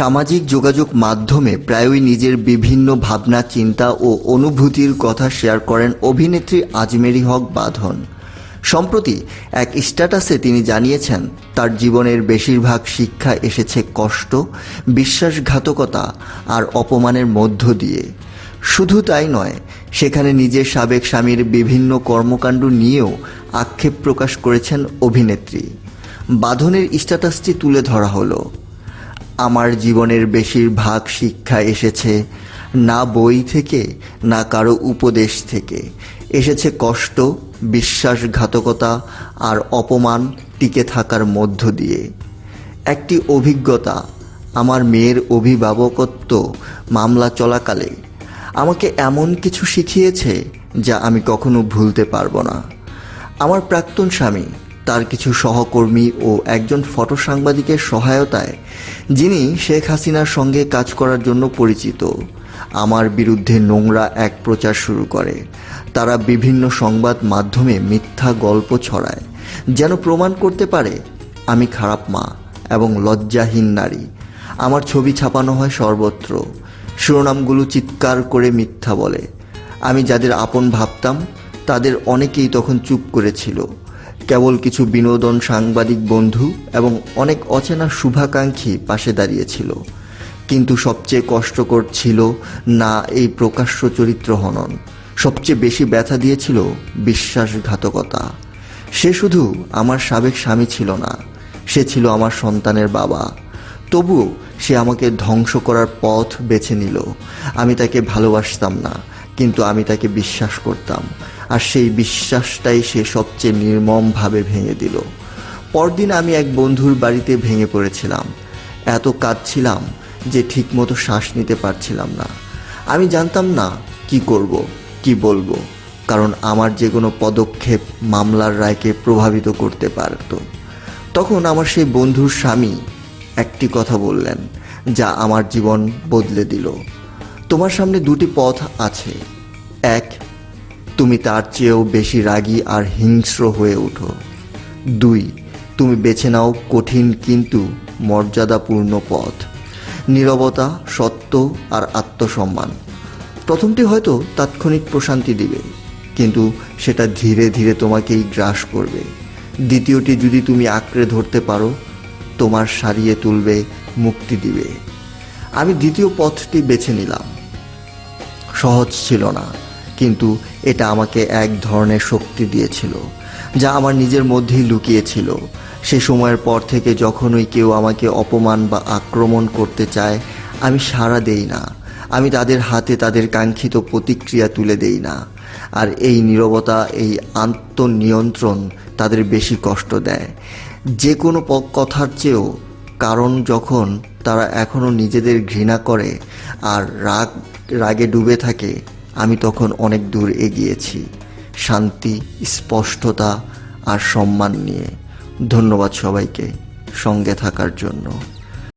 সামাজিক যোগাযোগ মাধ্যমে প্রায়ই নিজের বিভিন্ন ভাবনা, চিন্তা ও অনুভূতির কথা শেয়ার করেন অভিনেত্রী আজমেরি হক বাঁধন। সম্প্রতি এক স্ট্যাটাসে তিনি জানিয়েছেন, তার জীবনের বেশিরভাগ শিক্ষা এসেছে কষ্ট, বিশ্বাসঘাতকতা আর অপমানের মধ্য দিয়ে। শুধু তাই নয়, সেখানে নিজের সাবেক স্বামীর বিভিন্ন কর্মকাণ্ড নিয়েও আক্ষেপ প্রকাশ করেছেন অভিনেত্রী। বাঁধনের স্ট্যাটাসটি তুলে ধরা হলো। আমার জীবনের বেশিরভাগ শিক্ষা এসেছে না বই থেকে, না কারও উপদেশ থেকে। এসেছে কষ্ট, বিশ্বাসঘাতকতা আর অপমান টিকে থাকার মধ্য দিয়ে। একটি অভিজ্ঞতা, আমার মেয়ের অভিভাবকত্ব মামলা চলাকালে। আমাকে এমন কিছু শিখিয়েছে যা আমি কখনো ভুলতে পারব না। আমার প্রাক্তন স্বামী তার কিছু সহকর্মী ও একজন ফটো সাংবাদিকের সহায়তায়, যিনি শেখ হাসিনার সঙ্গে কাজ করার জন্য পরিচিত। আমার বিরুদ্ধে নোংরা এক প্রচার শুরু করে। তারা বিভিন্ন সংবাদ মাধ্যমে মিথ্যা গল্প ছড়ায়। যেন প্রমাণ করতে পারে, আমি খারাপ মা এবং লজ্জাহীন নারী। আমার ছবি ছাপানো হয় সর্বত্র। শিরোনামগুলো চিৎকার করে মিথ্যা বলে। আমি যাদের আপন ভাবতাম, তাদের অনেকেই তখন চুপ করেছিল। কেবল কিছু বিনোদন সাংবাদিক বন্ধু এবং অনেক অচেনা শুভাকাঙ্ক্ষী পাশে দাঁড়িয়েছিল কিন্তু সবচেয়ে কষ্টকর ছিল না এই প্রকাশ্য চরিত্র হনন। সবচেয়ে বেশি ব্যথা দিয়েছিল বিশ্বাসঘাতকতা। সে শুধু আমার সাবেক স্বামী ছিল না, সে ছিল আমার সন্তানের বাবা। তবুও সে আমাকে ধ্বংস করার পথ বেছে নিল। আমি তাকে ভালোবাসতাম না কিন্তু আমি তাকে বিশ্বাস করতাম। আর সেই বিশ্বাসটাই সে সবচেয়ে নির্মমভাবে ভেঙে দিল। পরদিন আমি এক বন্ধুর বাড়িতে ভেঙে পড়েছিলাম। এত কাঁদছিলাম যে ঠিকমতো শ্বাস নিতে পারছিলাম না। আমি জানতাম না কি করব, কি বলব, কারণ আমার যে কোনো পদক্ষেপ মামলার রায়কে প্রভাবিত করতে পারত। তখন আমার সেই বন্ধুর স্বামী একটি কথা বললেন, যা আমার জীবন বদলে দিল। তোমার সামনে দুটি পথ আছে। এক, তুমি তার চেয়েও বেশি রাগী আর হিংস্র হয়ে ওঠো। দুই, তুমি বেছে নাও কঠিন কিন্তু মর্যাদাপূর্ণ পথ। নীরবতা, সত্য আর আত্মসম্মান। প্রথমটি হয়তো তাৎক্ষণিক প্রশান্তি দিবে, কিন্তু সেটা ধীরে ধীরে তোমাকেই গ্রাস করবে। দ্বিতীয়টি, যদি তুমি আঁকড়ে ধরতে পারো, তোমার সারিয়ে তুলবে, মুক্তি দিবে। আমি দ্বিতীয় পথটি বেছে নিলাম। সহজ ছিল না, কিন্তু এটা আমাকে এক ধরনের শক্তি দিয়েছিল, যা আমার নিজের মধ্যেই লুকিয়েছিল। সে সময়ের পর থেকে যখনই কেউ আমাকে অপমান বা আক্রমণ করতে চায়, আমি সাড়া দেই না। আমি তাদের হাতে তাদের কাঙ্ক্ষিত প্রতিক্রিয়া তুলে দেই না। আর এই নীরবতা, এই আত্মনিয়ন্ত্রণ তাদের বেশি কষ্ট দেয়। যে কোনো কথার চেয়েও, কারণ যখন তারা এখনও নিজেদের ঘৃণা করে আর রাগ রাগে ডুবে থাকে, আমি তখন অনেক দূর এগিয়েছি। শান্তি, স্পষ্টতা আর সম্মান নিয়ে। ধন্যবাদ সবাইকে সঙ্গে থাকার জন্য।